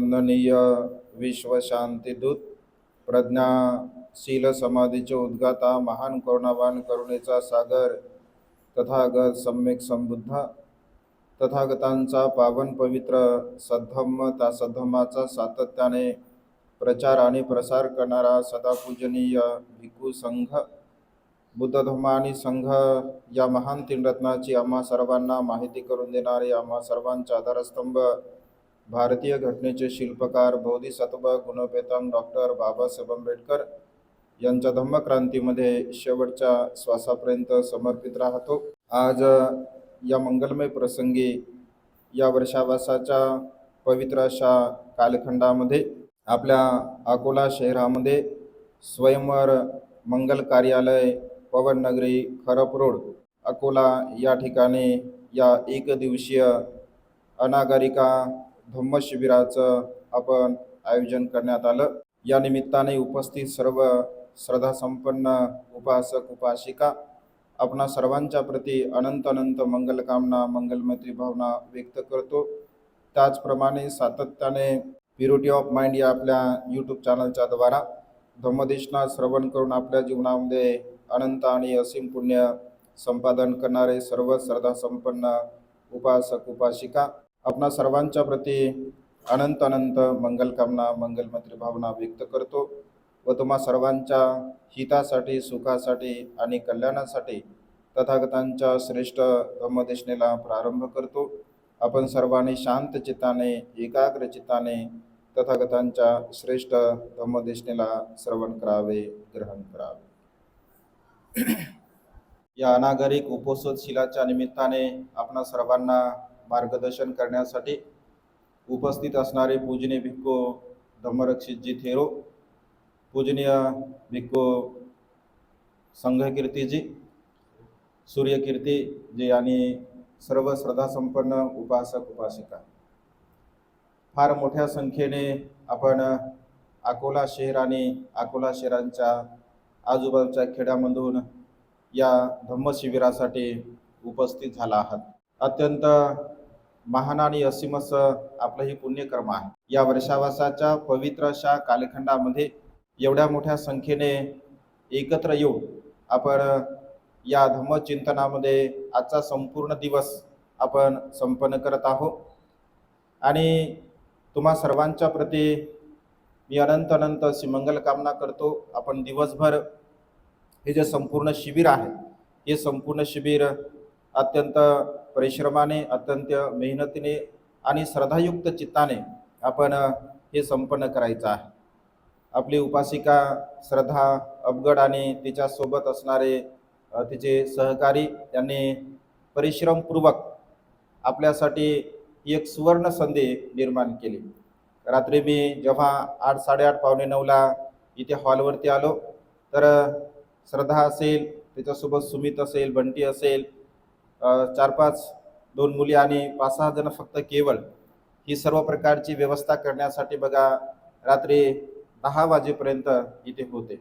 वंदनीय विश्वशांतीदूत प्रज्ञाशील समाधीचे उद्गाता महान करुणावान करुणेचा सागर तथागत सम्यक संबुद्ध तथागतांचा पावन पवित्र सद्धम्म त्या सद्धम्माचा सातत्याने प्रचार आणि प्रसार करणारा सदापूजनीय भिकू संघ बुद्धधर्म आणि संघ या महान तीन रत्नाची आम्हा सर्वांना माहिती करून देणारे आम्हा सर्वांचा आधारस्तंभ भारतीय घटनेचे शिल्पकार बोधिसत्व गुणपेतम डॉक्टर बाबासाहेब आंबेडकर यांच्या धम्मक्रांतीमध्ये शेवटच्या श्वासापर्यंत समर्पित राहतो. आज या मंगलमय प्रसंगी या वर्षावासाच्या पवित्र अशा कालखंडामध्ये आपल्या अकोला शहरामध्ये स्वयंवर मंगल कार्यालय पवननगरी खरप रोड अकोला या ठिकाणी या एकदिवसीय अनागरिका धम्मशिबिराचं आपण आयोजन करण्यात आलं. या निमित्ताने उपस्थित सर्व श्रद्धासंपन्न उपासक उपासिका आपणा सर्वांच्या प्रती अनंत अनंत मंगलकामना मंगलमैत्री भावना व्यक्त करतो. त्याचप्रमाणे सातत्याने प्युरिटी ऑफ माइंड या आपल्या यूट्यूब चॅनलच्या द्वारा धम्मदेशना श्रवण करून आपल्या जीवनामध्ये अनंत आणि असीम पुण्य संपादन करणारे सर्व श्रद्धासंपन्न उपासक उपासिका आपणा सर्वांच्या प्रती अनंत अनंत मंगलकामना मंगलमंत्री भावना व्यक्त करतो व तुम्हा सर्वांच्या हितासाठी सुखासाठी आणि कल्याणासाठी तथागतांच्या श्रेष्ठ धम्मदेशनेला प्रारंभ करतो. आपण सर्वांनी शांत चित्ताने एकाग्र चित्ताने तथागतांच्या श्रेष्ठ धम्मदेशनेला श्रवण करावे ग्रहण करावे. या अनागरिक उपोषित शिलाच्या निमित्ताने आपणा सर्वांना मार्गदर्शन करण्यासाठी उपस्थित असणारे पूजनीय भिक्खू धम्मरक्षितजी थेरो पूजनीय भिक्खू संघकीर्तीजी सूर्यकीर्तीजी आणि सर्व श्रद्धासंपन्न उपासक उपासिका. फार मोठ्या संख्येने आपण अकोला शहर आणि अकोला शहरांच्या आजूबाजूच्या खेड्यामधून या धम्मशिबिरासाठी उपस्थित झाला आहात. अत्यंत महान आणि असीम असं आपलं हे पुण्यकर्म आहे. या वर्षावासाच्या पवित्र अशा कालखंडामध्ये एवढ्या मोठ्या संख्येने एकत्र येऊन आपण या धम्मचिंतनामध्ये आजचा संपूर्ण दिवस आपण संपन्न करत आहोत. आणि तुम्हा सर्वांच्या प्रती मी अनंत अनंत अशी कामना करतो. आपण दिवसभर हे जे संपूर्ण शिबिर आहे हे संपूर्ण शिबिर अत्यंत परिश्रमाने अत्यंत मेहनतीने आणि श्रद्धायुक्त चित्ताने आपण हे संपन्न करायचं आहे. आपली उपासिका श्रद्धा अपगड आणि तिच्यासोबत असणारे तिचे सहकारी यांनी परिश्रमपूर्वक आपल्यासाठी एक सुवर्ण संधी निर्माण केली. रात्री मी जेव्हा आठ साडेआठ पावणे नऊला इथे हॉलवरती आलो तर श्रद्धा असेल त्याच्यासोबत सुमित असेल बंटी असेल चार पाच दोन मुली आणि पाच सहा जण फक्त केवळ ही सर्व प्रकारची व्यवस्था करण्यासाठी बघा रात्री दहा वाजेपर्यंत इथे होते.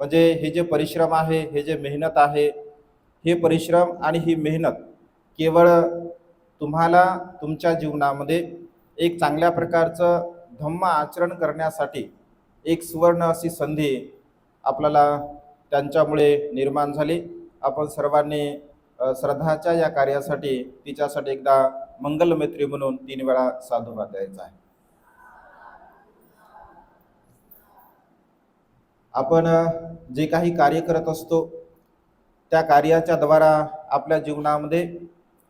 म्हणजे हे जे परिश्रम आहे हे जे मेहनत आहे हे परिश्रम आणि ही मेहनत केवळ तुम्हाला तुमच्या जीवनामध्ये एक चांगल्या प्रकारचं धम्म आचरण करण्यासाठी एक सुवर्ण अशी संधी आपल्याला त्यांच्यामुळे निर्माण झाली. आपण सर्वांनी श्रद्धाच्या या कार्यासाठी तिच्यासाठी एकदा मंगलमैत्री म्हणून तीन वेळा साधुवाद द्यायचा आहे. आपण जे काही कार्य करत असतो त्या कार्याच्या द्वारा आपल्या जीवनामध्ये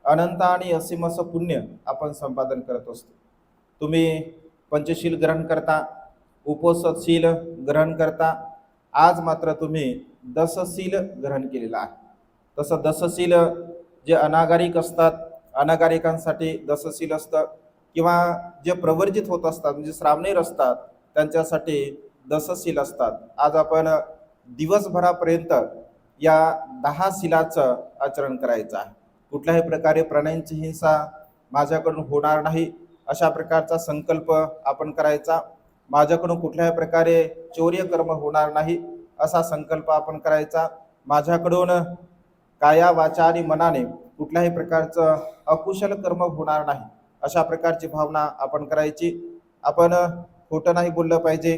अनंत आणि असीम असं पुण्य आपण संपादन करत असतो. तुम्ही पंचशील ग्रहण करता उपोसशील ग्रहण करता आज मात्र तुम्ही दसशील ग्रहण केलेलं आहे. तसं दसशील जे अनागारिक असतात अनागारिकांसाठी दसशील असतं. किंवा जे प्रवर्जित होत असतात म्हणजे श्रावणीर असतात त्यांच्यासाठी दसशील असतात. आज आपण दिवसभरापर्यंत या दहा शिलाचं आचरण करायचं आहे. कुठल्याही प्रकारे प्राण्यांची हिंसा माझ्याकडून होणार नाही अशा प्रकारचा संकल्प आपण करायचा. माझ्याकडून कुठल्याही प्रकारे चौर्यकर्म होणार नाही असा संकल्प आपण करायचा. माझ्याकडून काया वाचा आणि मनाने कुठल्याही प्रकारचं अकुशल कर्म होणार नाही. अशा प्रकारची भावना आपण करायची. आपण खोटं नाही बोललं पाहिजे.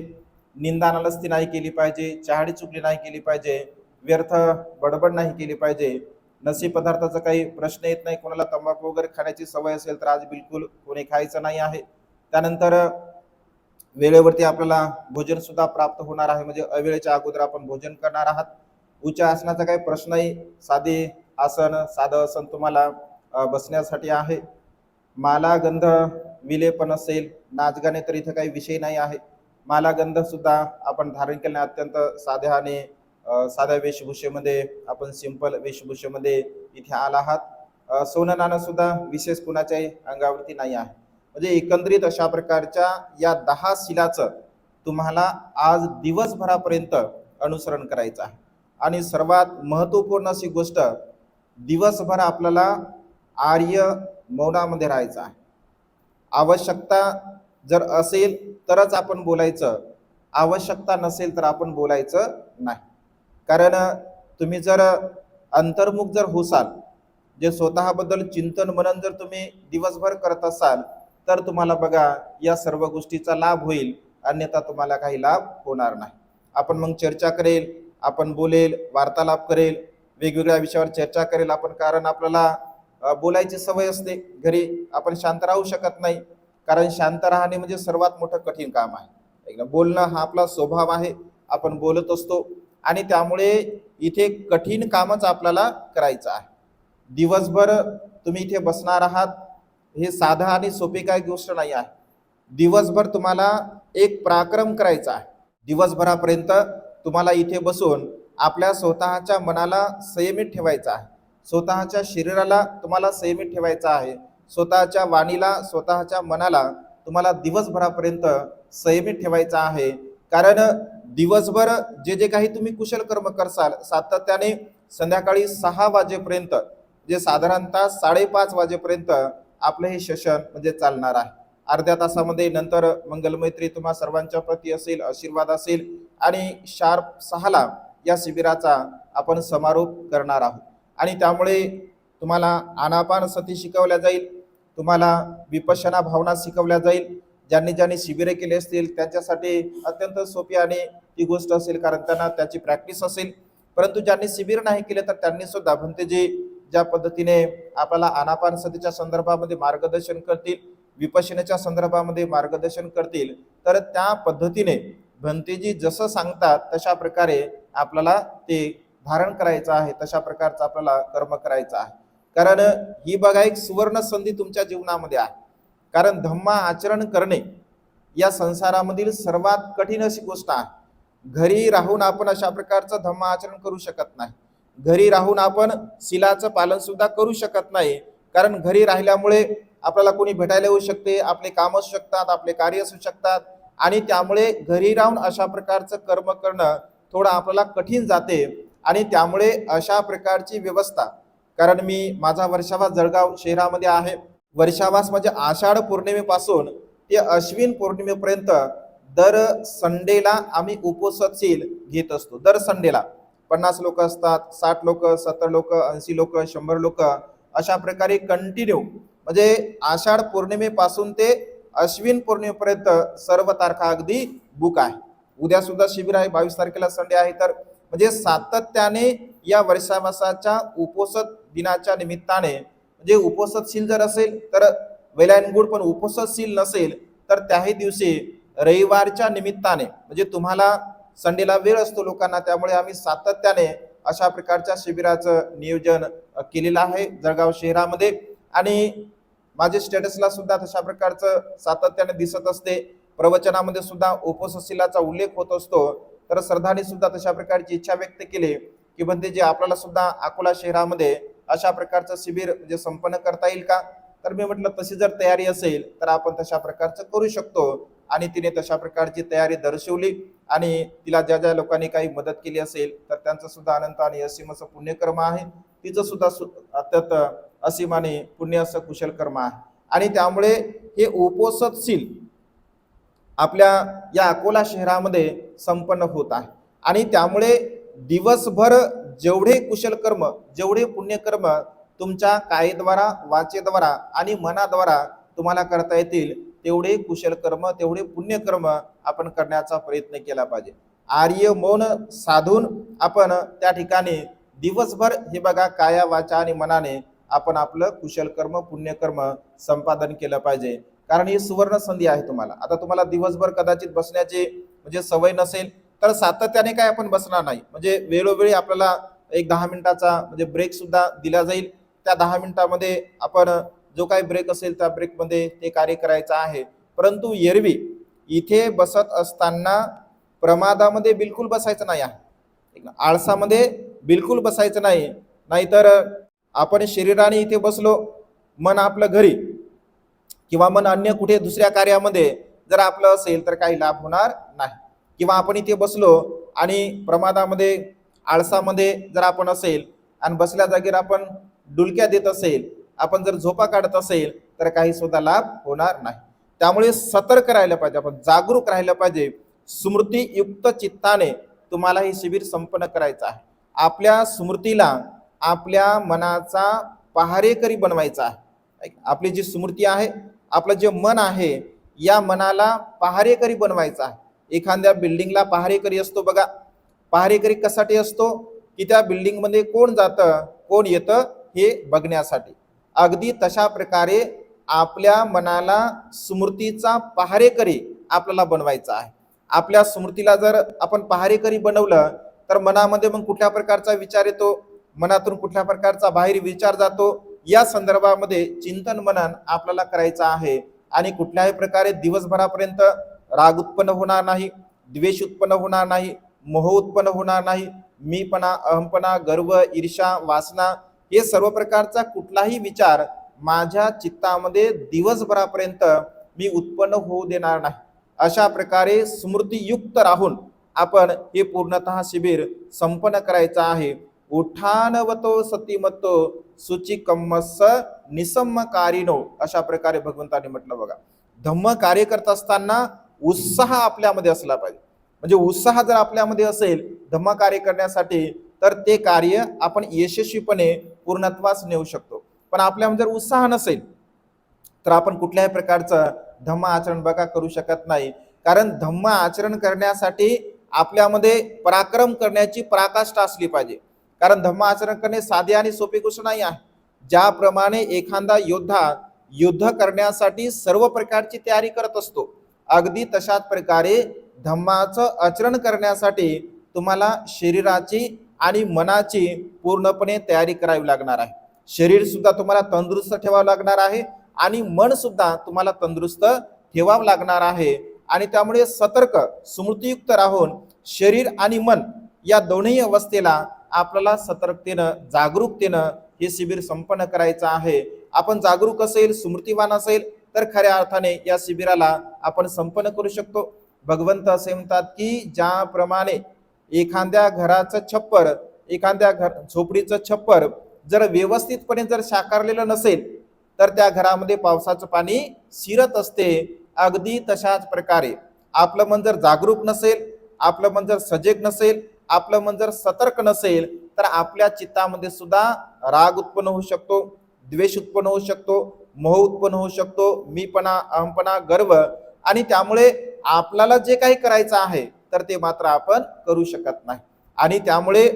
निंदा नलस्ती नाही केली पाहिजे. चहाडी चुकली नाही केली पाहिजे. व्यर्थ बडबड नाही केली पाहिजे. नशी पदार्थाचा काही प्रश्न येत नाही. कोणाला तंबाखू वगैरे खाण्याची सवय असेल तर आज बिलकुल कोणी खायचं नाही आहे. त्यानंतर वेळेवरती आपल्याला भोजन सुद्धा प्राप्त होणार आहे. म्हणजे अवेळेच्या अगोदर आपण भोजन करणार आहात. उच्च आसनाचा काही प्रश्नही साधे आसन साधं आसन तुम्हाला बसण्यासाठी आहे. माला गंध विलेपन असेल नाचगाणे तर इथं काही विषय नाही आहे. माला गंध सुद्धा आपण धारण केल्याने अत्यंत साध्या आणि साध्या वेशभूषेमध्ये आपण सिंपल वेशभूषेमध्ये इथे आला आहात. अ, सोनं नाणं सुद्धा विशेष कुणाच्याही अंगावरती नाही आहे. म्हणजे एकंदरीत अशा प्रकारच्या या दहा शिलाचं तुम्हाला आज दिवसभरापर्यंत अनुसरण करायचं आहे. आणि सर्वात महत्त्वपूर्ण अशी गोष्ट दिवसभर आपल्याला आर्य मौनामध्ये राहायचं आहे. आवश्यकता जर असेल तरच आपण बोलायचं आवश्यकता नसेल तर आपण बोलायचं नाही. कारण तुम्ही जर अंतर्मुख जर होसाल जे स्वतःबद्दल चिंतन मनन जर तुम्ही दिवसभर करत असाल तर तुम्हाला बघा या सर्व गोष्टीचा लाभ होईल अन्यथा तुम्हाला काही लाभ होणार नाही. आपण मग चर्चा करेल आपण बोलेल वार्तालाप करेल वेगवेगळ्या विषयावर चर्चा करेल. आपण कारण आपल्याला बोलायची सवय असते. घरी आपण शांत राहू शकत नाही. कारण शांत राहणे म्हणजे सर्वात मोठं कठीण काम आहे. बोलणं हा आपला स्वभाव आहे. आपण बोलत असतो. आणि त्यामुळे इथे कठीण कामच आपल्याला करायचं आहे. दिवसभर तुम्ही इथे बसणार आहात. हे साधं आणि सोपी काय गोष्ट नाही आहे. दिवसभर तुम्हाला एक पराक्रम करायचा आहे. दिवसभरापर्यंत तुम्हाला इथे बसून आपल्या स्वतःच्या मनाला संयमित ठेवायचं आहे. स्वतःच्या शरीराला तुम्हाला संयमित ठेवायचं आहे. स्वतःच्या वाणीला स्वतःच्या मनाला तुम्हाला दिवसभरापर्यंत संयमित ठेवायचा आहे. कारण दिवसभर जे जे काही तुम्ही कुशल कर्म करसाल सातत्याने संध्याकाळी सहा वाजेपर्यंत जे साधारणतः साडेपाच वाजेपर्यंत आपलं हे सेशन म्हणजे चालणार आहे. अर्ध्या तासामध्ये नंतर मंगलमैत्री तुम्हा सर्वांच्या प्रती असेल आशीर्वाद असेल आणि शार्प सहाला या शिबिराचा आपण समारोप करणार आहोत. आणि त्यामुळे तुम्हाला आनापान सती शिकवल्या जाईल तुम्हाला विपशना भावना शिकवल्या जाईल ज्यांनी ज्यांनी शिबिरे केली असतील त्यांच्यासाठी अत्यंत सोपी आणि ती गोष्ट असेल कारण त्यांना त्याची प्रॅक्टिस असेल. परंतु ज्यांनी शिबिर नाही केले तर त्यांनी सुद्धा भंतेजी ज्या पद्धतीने आपल्याला आनापान सतीच्या संदर्भामध्ये मार्गदर्शन करतील विपशनेच्या संदर्भामध्ये मार्गदर्शन करतील तर त्या पद्धतीने भंतेजी जसं सांगतात तशा प्रकारे आपल्याला ते धारण करायचं आहे तशा प्रकारचं आपल्याला कर्म करायचं आहे. कारण ही बघा एक सुवर्ण संधी तुमच्या जीवनामध्ये आहे. कारण धम्मा आचरण करणे या संसारामधील सर्वात कठीण अशी गोष्ट आहे. घरी राहून आपण अशा प्रकारचं धम्म आचरण करू शकत नाही. घरी राहून आपण शिलाचं पालन सुद्धा करू शकत नाही. कारण घरी राहिल्यामुळे आपल्याला कोणी भेटायला येऊ शकते आपले काम असू शकतात आपले कार्य असू शकतात. आणि त्यामुळे घरी राहून अशा प्रकारचं कर्म करणं थोडं आपल्याला कठीण जाते आणि त्यामुळे अशा प्रकारची व्यवस्था. कारण मी माझा वर्षावास जळगाव शहरामध्ये आहे. वर्षावास म्हणजे आषाढ पौर्णिमेपासून ते अश्विन पौर्णिमेपर्यंत दर संडेला आम्ही उपोषशील घेत असतो दर संडेला. पन्नास लोक असतात साठ लोक सत्तर लोक ऐंशी लोक शंभर लोक अशा प्रकारे कंटिन्यू म्हणजे आषाढ पौर्णिमेपासून ते अश्विन पौर्णिमेपर्यंत सर्व तारखा अगदी बुक आहे. उद्या सुद्धा शिबिर आहे बावीस तारखेला संडे आहे. तर म्हणजे सातत्याने या वर्षावासाच्या उपोषद दिनाच्या निमित्ताने म्हणजे उपोषदशील जर असेल तर वेलायन गुड पण उपोषदशील नसेल तर त्याही दिवशी रविवारच्या निमित्ताने म्हणजे तुम्हाला संडेला वेळ असतो लोकांना त्यामुळे आम्ही सातत्याने अशा प्रकारच्या शिबिराचं नियोजन केलेलं आहे जळगाव शहरामध्ये. आणि माझे स्टेटसला सुद्धा तशा प्रकारचं सातत्याने दिसत असते. प्रवचनामध्ये सुद्धा उपसशिलाचा उल्लेख होत असतो. तर श्रद्धाने सुद्धा तशा प्रकारची इच्छा व्यक्त केली की म्हणते जे आपल्याला सुद्धा अकोला शहरामध्ये अशा प्रकारचं शिबिर म्हणजे संपन्न करता येईल का? तर मी म्हटलं तशी जर तयारी असेल तर आपण तशा प्रकारचं करू शकतो. आणि तिने तशा प्रकारची तयारी दर्शवली आणि तिला ज्या ज्या लोकांनी काही मदत केली असेल तर त्यांचं सुद्धा अनंत आणि असीमचं पुण्यकर्म आहे. तिचं सुद्धा सु अत्यंत असीम माने पुण्य असं कुशल कर्म आहे. आणि त्यामुळे हे उपोसतशील आपल्या या अकोला शहरामध्ये संपन्न होत आहे. आणि त्यामुळे दिवसभर जेवढे कुशल कर्म जेवढे पुण्यकर्म तुमच्या कायेद्वारा वाचेद्वारा आणि मनाद्वारा तुम्हाला करता येतील तेवढे कुशल कर्म तेवढे पुण्यकर्म आपण करण्याचा प्रयत्न केला पाहिजे. आर्य मौन साधून आपण त्या ठिकाणी दिवसभर हे बघा काया वाचा आणि मनाने आपण आपलं कुशल कर्म पुण्यकर्म संपादन केलं पाहिजे. कारण ही सुवर्ण संधी आहे तुम्हाला. आता तुम्हाला दिवसभर कदाचित बसण्याची म्हणजे सवय नसेल तर सातत्याने काय आपण बसणार नाही. म्हणजे वेळोवेळी आपल्याला एक दहा मिनिटाचा म्हणजे ब्रेक सुद्धा दिला जाईल. त्या दहा मिनिटामध्ये आपण जो काही ब्रेक असेल त्या ब्रेकमध्ये ते कार्य करायचं आहे. परंतु एरवी इथे बसत असताना प्रमादामध्ये बिलकुल बसायचं नाही आहे. आळसामध्ये बिलकुल बसायचं नाही. नाहीतर आपण शरीराने इथे बसलो मन आपलं घरी किंवा मन अन्य कुठे दुसऱ्या कार्यामध्ये जर आपलं असेल तर काही लाभ होणार नाही. किंवा आपण इथे बसलो आणि प्रमादामध्ये आळसामध्ये जर आपण असेल आणि बसल्या जागेवर आपण डुलक्या देत असेल आपण जर झोपा काढत असेल तर काही सुद्धा लाभ होणार नाही. त्यामुळे सतर्क राहिलं पाहिजे आपण जागरूक राहिलं पाहिजे. स्मृतीयुक्त चित्ताने तुम्हाला हे शिबिर संपन्न करायचं आहे. आपल्या स्मृतीला आपल्या मनाचा पहारेकरी बनवायचा आहे. आपली जी स्मृती आहे आपलं जे मन आहे या मनाला पहारेकरी बनवायचं आहे. एखाद्या बिल्डिंगला पहारेकरी असतो बघा. पहारेकरी कशासाठी असतो? की त्या बिल्डिंगमध्ये कोण जातं कोण येतं हे बघण्यासाठी. अगदी तशा प्रकारे आपल्या मनाला स्मृतीचा पहारेकरी आपल्याला बनवायचा आहे. आपल्या स्मृतीला जर आपण पहारेकरी बनवलं तर मनामध्ये मग कुठल्या प्रकारचा विचार येतो? मनातून कुठल्या प्रकारचा बाहेर विचार जातो या संदर्भामध्ये चिंतन मनन आपल्याला करायचं आहे. आणि कुठल्याही प्रकारे दिवसभरापर्यंत राग उत्पन्न होणार नाही द्वेष उत्पन्न होणार नाही मोह उत्पन्न होणार नाही मीपणा अहमपणा गर्व ईर्षा वासना हे सर्व प्रकारचा कुठलाही विचार माझ्या चित्तामध्ये दिवसभरापर्यंत मी उत्पन्न होऊ देणार नाही. अशा प्रकारे स्मृतीयुक्त राहून आपण हे पूर्णतः शिबिर संपन्न करायचं आहे. उठानवतो सतीमत्तो सुचिकम्मस निसम्मकारिनो अशा प्रकारे भगवंताने म्हटलं बघा. धम्म कार्य करत असताना उत्साह आपल्यामध्ये असला पाहिजे. म्हणजे उत्साह जर आपल्यामध्ये असेल धम्म कार्य करण्यासाठी तर ते कार्य आपण यशस्वीपणे पूर्णत्वास नेऊ शकतो. पण आपल्यामध्ये जर उत्साह नसेल तर आपण कुठल्याही प्रकारचं धम्म आचरण बघा करू शकत नाही. कारण धम्म आचरण करण्यासाठी आपल्यामध्ये पराक्रम करण्याची पराकाष्ठा असली पाहिजे. कारण धम्म आचरण करणे साधे आणि सोपी गोष्ट नाही आहे. ज्याप्रमाणे एखादा योद्धा युद्ध करण्यासाठी सर्व प्रकारची तयारी करत असतो अगदी तशाच प्रकारे धम्माचं आचरण करण्यासाठी तुम्हाला शरीराची आणि मनाची पूर्णपणे तयारी करावी लागणार आहे. शरीर सुद्धा तुम्हाला तंदुरुस्त ठेवावं लागणार आहे आणि मन सुद्धा तुम्हाला तंदुरुस्त ठेवावं लागणार आहे. आणि त्यामुळे सतर्क स्मृतीयुक्त राहून शरीर आणि मन या दोन्ही अवस्थेला आपल्याला सतर्कतेनं जागरूकतेनं हे शिबिर संपन्न करायचं आहे. आपण जागरूक असेल स्मृतिवान असेल तर खऱ्या अर्थाने या शिबिराला आपण संपन्न करू शकतो. भगवंत असे म्हणतात की ज्याप्रमाणे एखाद्या घराचं छप्पर एखाद्या घर झोपडीचं छप्पर जर व्यवस्थितपणे जर साकारलेलं नसेल तर त्या घरामध्ये पावसाचं पाणी शिरत असते. अगदी तशाच प्रकारे आपलं मन जर जागरूक नसेल आपलं मन जर सजग नसेल आपलं मन जर सतर्क नसेल तर आपल्या चित्तामध्ये सुद्धा राग उत्पन्न होऊ शकतो द्वेष उत्पन्न होऊ शकतो मोह उत्पन्न होऊ शकतो मीपणा अहमपणा गर्व आणि त्यामुळे आपल्याला जे काही करायचं आहे तर ते मात्र आपण करू शकत नाही. आणि त्यामुळे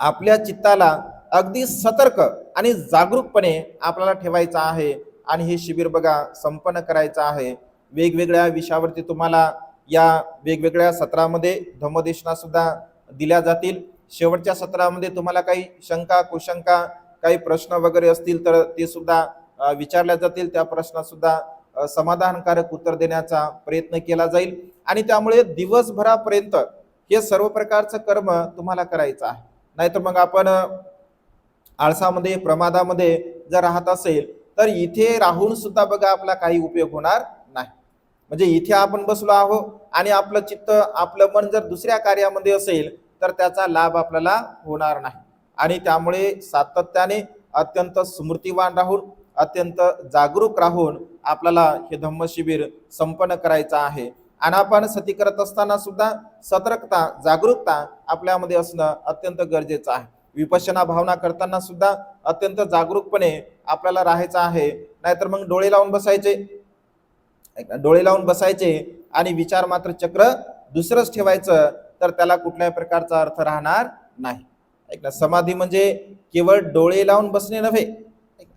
आपल्या चित्ताला अगदी सतर्क आणि जागरूकपणे आपल्याला ठेवायचं आहे. आणि हे शिबिर बघा संपन्न करायचं आहे. वेगवेगळ्या विषयावरती तुम्हाला या वेगवेगळ्या सत्रामध्ये धम्मदेशना सुद्धा दिल्या जातील. शेवटच्या सत्रामध्ये तुम्हाला काही शंका कुशंका काही प्रश्न वगैरे असतील तर ते सुद्धा विचारल्या जातील. त्या प्रश्नासुद्धा समाधानकारक उत्तर देण्याचा प्रयत्न केला जाईल. आणि त्यामुळे दिवसभरापर्यंत हे सर्व प्रकारचं कर्म तुम्हाला करायचं आहे. नाहीतर मग आपण आळसामध्ये प्रमादामध्ये जर राहत असेल तर इथे राहून सुद्धा बघा आपला काही उपयोग होणार म्हणजे इथे आपण बसलो आहोत आणि आपलं चित्त आपलं मन जर दुसऱ्या कार्यामध्ये असेल तर त्याचा लाभ आपल्याला होणार नाही. आणि त्यामुळे सातत्याने अत्यंत स्मृतिवान राहून अत्यंत जागरूक राहून आपल्याला हे धम्म शिबिर संपन्न करायचं आहे. आणि आपण सती करत असताना सुद्धा सतर्कता जागरूकता आपल्यामध्ये असणं अत्यंत गरजेचं आहे. विपशना भावना करताना सुद्धा अत्यंत जागरूकपणे आपल्याला राहायचं आहे. नाहीतर मग डोळे लावून बसायचे. डोळे लावून बसायचे आणि विचार मात्र चक्र दुसरंच ठेवायचं तर त्याला कुठल्याही प्रकारचा अर्थ राहणार नाही. ऐक ना समाधी म्हणजे केवळ डोळे लावून बसणे नव्हे.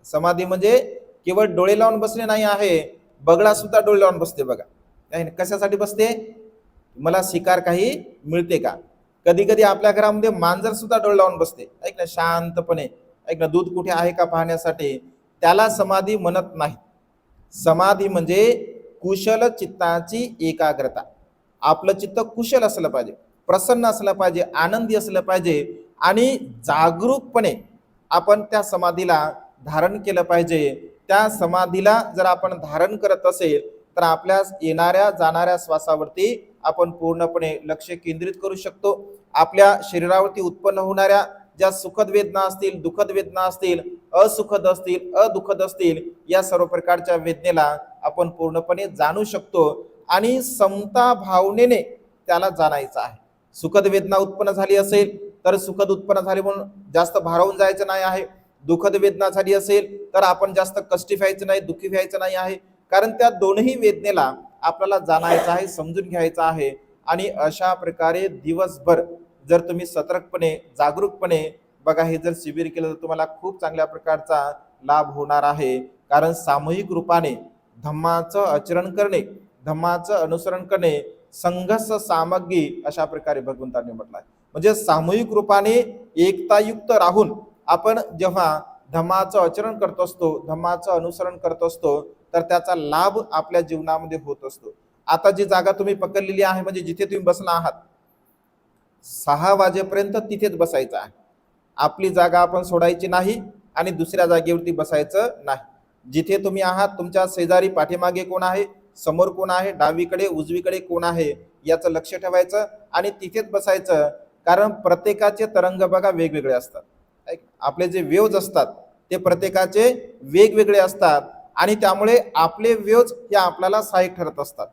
समाधी म्हणजे केवळ डोळे लावून बसणे नाही आहे बगडा सुद्धा डोळे लावून बसते बघा. नाही कशासाठी बसते? मला शिकार काही मिळते का? कधी कधी आपल्या घरामध्ये मांजर सुद्धा डोळे लावून बसते. ऐक ना शांतपणे ऐक ना दूध कुठे आहे का पाहण्यासाठी त्याला समाधी म्हणत नाही. समाधी म्हणजे कुशल चित्ताची एकाग्रता. आपलं चित्त कुशल असलं पाहिजे प्रसन्न असलं पाहिजे आनंदी असलं पाहिजे आणि जागरूकपणे आपण त्या समाधीला धारण केलं पाहिजे. त्या समाधीला जर आपण धारण करत असेल तर आपल्या येणाऱ्या जाणाऱ्या श्वासावरती आपण पूर्णपणे लक्ष केंद्रित करू शकतो. आपल्या शरीरावरती उत्पन्न होणाऱ्या ज्या सुखद वेदना असतील दुःखद वेदना असतील असुखद असतील अदुखद असतील या सर्व प्रकारच्या वेदनेला आपण पूर्णपणे जाणू शकतो आणि समता भावनेने त्याला जाणायचं आहे. सुखद वेदना उत्पन्न झाली असेल तर सुखद उत्पन्न झाली म्हणून जास्त भारावून जायचं नाही आहे. दुःखद वेदना झाली असेल तर आपण जास्त कष्टी व्हायचं नाही दुःखी व्हायचं नाही आहे. कारण त्या दोनही वेदनेला आपल्याला जाणायचं आहे समजून घ्यायचं आहे. आणि अशा प्रकारे दिवसभर जर तुम्ही सतर्कपणे जागरूकपणे बघा हे जर शिबिर केलं तर तुम्हाला खूप चांगल्या प्रकारचा लाभ होणार आहे. कारण सामूहिक रूपाने धम्माचं आचरण करणे धम्माचं अनुसरण करणे संघर्ष सामग्री अशा प्रकारे भगवंतांनी म्हटलं आहे म्हणजे सामूहिक रूपाने एकतायुक्त राहून आपण जेव्हा धम्माचं आचरण करत असतो धम्माचं अनुसरण करत असतो तर त्याचा लाभ आपल्या जीवनामध्ये होत असतो. आता जी जागा तुम्ही पकडलेली आहे म्हणजे जिथे तुम्ही बसला आहात सहा वाजेपर्यंत तिथेच बसायचं आहे. आपली जागा आपण सोडायची नाही आणि दुसऱ्या जागेवरती बसायचं नाही. जिथे तुम्ही आहात तुमच्या शेजारी पाठीमागे कोण आहे? समोर कोण आहे? डावीकडे उजवीकडे कोण आहे? याचं लक्ष ठेवायचं आणि तिथेच बसायचं. कारण प्रत्येकाचे तरंग बघा वेगवेगळे असतात. आपले जे वेव्ज असतात ते प्रत्येकाचे वेगवेगळे असतात आणि त्यामुळे आपले वेव्ज हे आपल्याला सहाय्यक ठरत असतात.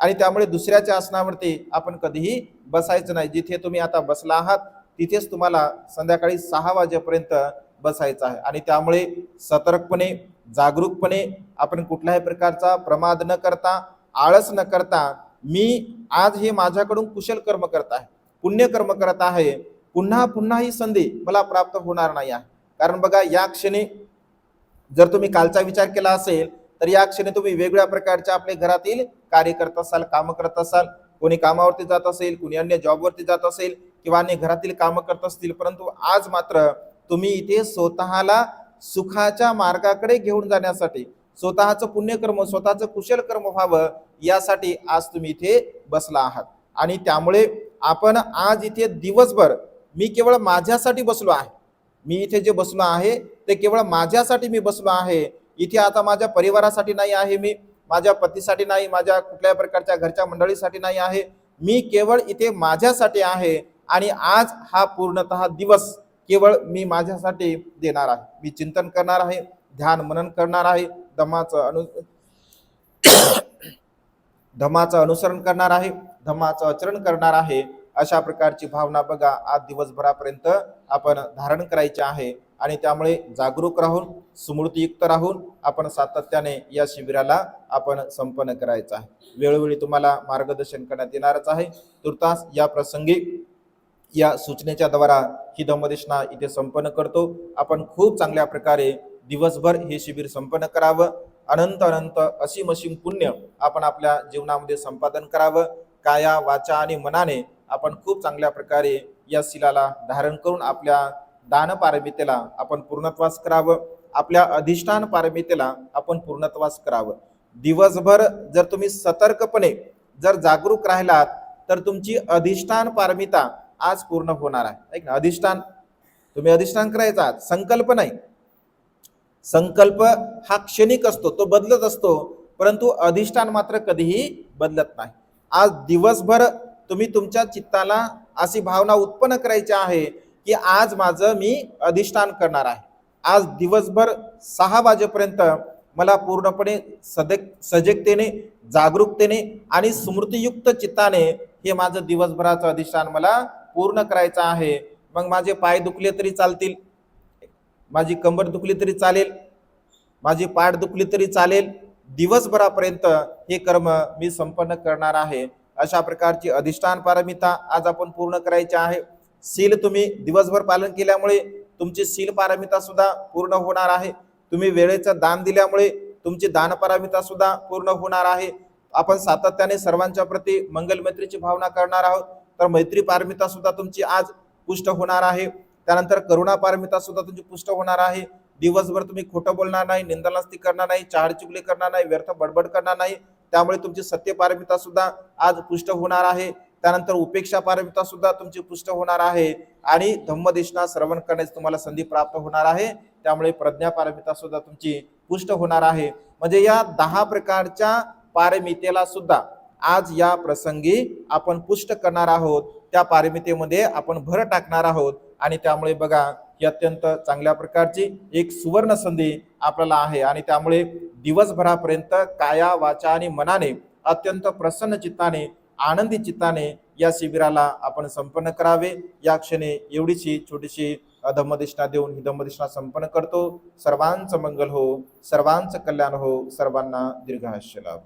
आणि त्यामुळे दुसऱ्याच्या आसनावरती आपण कधीही बसायचं नाही. जिथे तुम्ही आता बसला आहात तिथेच तुम्हाला संध्याकाळी सहा वाजेपर्यंत बसायचं आहे. आणि त्यामुळे सतर्कपणे जागरूकपणे आपण कुठल्याही प्रकारचा प्रमाद न करता आळस न करता मी आज हे माझ्याकडून कुशल कर्म करत आहे. पुण्यकर्म करत आहे. पुन्हा पुन्हा ही संधी मला प्राप्त होणार नाही आहे. कारण बघा या क्षणी जर तुम्ही कालचा विचार केला असेल तर या क्षणी तुम्ही वेगवेगळ्या प्रकारच्या आपल्या घरातील कार्य करत असाल कामं करत असाल. कोणी कामावरती जात असेल कोणी अन्य जॉबवरती जात असेल किंवा अन्य घरातील कामं करत असतील परंतु आज मात्र तुम्ही इथे स्वतःला सुखाच्या मार्गाकडे घेऊन जाण्यासाठी स्वतःचं पुण्यकर्म स्वतःचं कुशल कर्म व्हावं यासाठी आज तुम्ही इथे बसला आहात. आणि त्यामुळे आपण आज इथे दिवसभर मी केवळ माझ्यासाठी बसलो आहे. मी इथे जे बसलो आहे ते केवळ माझ्यासाठी मी बसलो आहे. इथे आता माझ्या परिवारासाठी नाही आहे मी माझ्या पतीसाठी नाही माझ्या कुठल्याही प्रकारच्या घरच्या मंडळीसाठी नाही आहे. मी केवळ इथे माझ्यासाठी आहे. आणि आज हा पूर्णतः दिवस केवळ मी माझ्यासाठी देणार आहे. मी चिंतन करणार आहे ध्यान मनन करणार आहे धमाचं अनु धमाचं अनुसरण करणार आहे धमाचं आचरण करणार आहे अशा प्रकारची भावना बघा आज दिवसभरापर्यंत आपण धारण करायची आहे. आणि त्यामुळे जागरूक राहून स्मृतीयुक्त राहून आपण सातत्याने या शिबिराला आपण संपन्न करायचं आहे. वेळोवेळी तुम्हाला मार्गदर्शन करण्यात येणारच आहे. तुर्तास या प्रसंगी या सूचनेच्या द्वारा ही धम्मदेशना इथे संपन्न करतो. आपण खूप चांगल्या प्रकारे दिवसभर हे शिबिर संपन्न करावं. अनंत अनंत असीम असीम पुण्य आपण आपल्या जीवनामध्ये संपादन करावं. काया वाचा आणि मनाने आपण खूप चांगल्या प्रकारे या शिलाला धारण करून आपल्या दान पारमितेला आपण पूर्णत्वास करावं. आपल्या अधिष्ठान पारमितेला आपण पूर्णत्वास करावं. दिवसभर जर तुम्ही सतर्कपणे जर जागरूक राहिलात तर तुमची अधिष्ठान पारमिता आज पूर्ण होणार आहे. ऐक ना अधिष्ठान तुम्ही अधिष्ठान करायचा आहात संकल्प नाही. संकल्प हा क्षणिक असतो तो बदलत असतो परंतु अधिष्ठान मात्र कधीही बदलत नाही. आज दिवसभर तुम्ही तुमच्या चित्ताला अशी भावना उत्पन्न करायची आहे की आज माझं मी अधिष्ठान करणार आहे. आज दिवसभर सहा वाजेपर्यंत मला पूर्णपणे सदक सजगतेने जागरूकतेने आणि स्मृतीयुक्त चित्ताने हे माझं दिवसभराचं अधिष्ठान मला पूर्ण करायचं आहे. मग माझे पाय दुखले तरी चालतील. माझी कंबर दुखली तरी चालेल. माझी पाठ दुखली तरी चालेल. दिवसभरापर्यंत हे कर्म मी संपन्न करणार आहे. अशा प्रकारची अधिष्ठान पारमिता आज आपण पूर्ण करायची आहे. सील तुम्ही दिवसभर पालन केल्यामुळे तुमची सील पारमिता सुद्धा पूर्ण होणार आहे. तुम्ही वेळेचं दान दिल्यामुळे तुमची दान पारमिता सुद्धा पूर्ण होणार आहे. आपण सातत्याने सर्वांच्या प्रती मंगलमैत्रीची भावना करणार आहोत. तर मैत्री पारमिता सुद्धा तुमची आज पुष्ट होणार आहे. त्यानंतर करुणा पारमिता सुद्धा तुमची पुष्ट होणार आहे. दिवसभर तुम्ही खोटं बोलणार नाही निंदनास्ती करणार नाही चार चुगली करणार नाही व्यर्थ बडबड करणार नाही. त्यामुळे तुमची सत्य पारमिता सुद्धा आज पुष्ट होणार आहे. त्यानंतर उपेक्षा पारमिता सुद्धा तुमची पुष्ट होणार आहे. आणि धम्मदेशना श्रवण करण्याची तुम्हाला संधी प्राप्त होणार आहे. त्यामुळे प्रज्ञा पारमिता सुद्धा तुमची पुष्ट होणार आहे. म्हणजे या दहा प्रकारच्या पारमितेला सुद्धा आज या प्रसंगी आपण पुष्ट करणार आहोत. त्या पारमितेमध्ये आपण भर टाकणार आहोत. आणि त्यामुळे बघा ही अत्यंत चांगल्या प्रकारची एक सुवर्ण संधी आपल्याला आहे. आणि त्यामुळे दिवसभरापर्यंत काया वाचा आणि मनाने अत्यंत प्रसन्न चित्ताने आनंदी चित्ताने या शिबिराला आपण संपन्न करावे. या क्षणी एवढीशी छोटीशी धम्मदिष्णा देऊन ही धम्मदिष्णा संपन्न करतो. सर्वांचं मंगल हो सर्वांचं कल्याण हो सर्वांना दीर्घायुष्य लाभ.